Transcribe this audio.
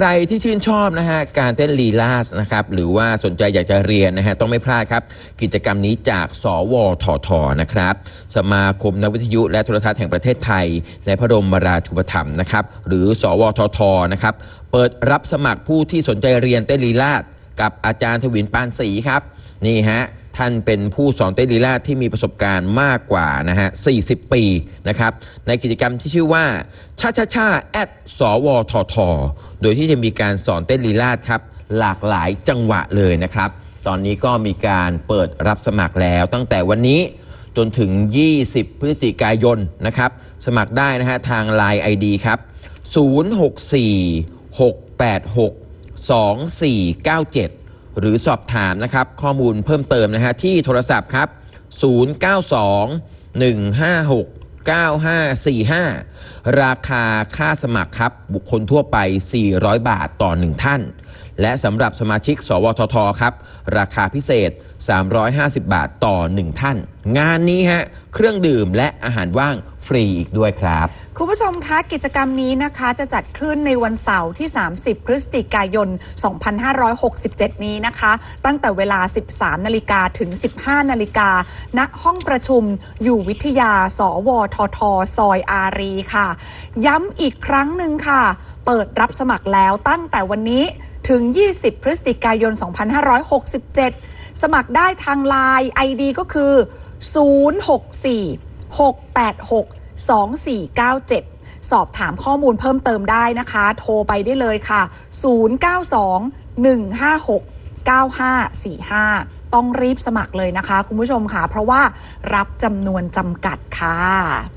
ใครที่ชื่นชอบนะฮะการเต้นลีลาสนะครับหรือว่าสนใจอยากจะเรียนนะฮะต้องไม่พลาดครับ กิจกรรมนี้จากสวททนะครับ สมาคมนักวิทยุและโทรทัศน์แห่งประเทศไทย ในพระบรมราชูปถัมภ์นะครับ หรือสวททนะครับ เปิดรับสมัครผู้ที่สนใจเรียนเต้นลีลาศกับอาจารย์ทวินปานศรีครับ นี่ฮะ ท่านเป็นผู้สอนเต้นลีลาที่มีประสบการณ์มากกว่านะฮะ 40 ปีนะครับ ในกิจกรรมที่ชื่อว่า ชาชาชาแอดสวทท โดยที่จะมีการสอนเต้นลีลาครับ หลากหลายจังหวะเลยนะครับ ตอนนี้ก็มีการเปิดรับสมัครแล้ว ตั้งแต่วันนี้จนถึง 20 พฤศจิกายนนะครับ สมัครได้นะฮะทาง Line ID ครับ 064 686 2497 หรือสอบถามนะครับ ข้อมูลเพิ่มเติมนะฮะที่โทรศัพท์ครับ 092 156 9545 ราคาค่าสมัครครับ บุคคลทั่วไป 400 บาทต่อ 1 ท่าน และสำหรับสมาชิก สวททครับ ราคาพิเศษ 350 บาทต่อ 1 ท่าน งานนี้ฮะ เครื่องดื่มและอาหารว่างฟรีอีกด้วยครับ คุณผู้ชมคะกิจกรรมนี้นะคะจะจัดขึ้นในวันเสาร์ที่ 30 พฤศจิกายน 2567 นี้นะคะ ตั้งแต่เวลา 13 นาฬิกาถึง 15 นาฬิกาณห้องประชุมอยู่วิทยา สวทท ซอยอารีค่ะ ย้ำอีกครั้งหนึ่งค่ะ เปิดรับสมัครแล้วตั้งแต่วันนี้ ถึง 20 พฤศจิกายน 2567 สมัครได้ทางไลน์ ID ก็คือ 064 686 2497 สอบถามข้อมูลเพิ่มเติมได้นะคะ โทรไปได้เลยค่ะ 092 156 9545 ต้องรีบสมัครเลยนะคะ คุณผู้ชมค่ะ เพราะว่ารับจำนวนจำกัดค่ะ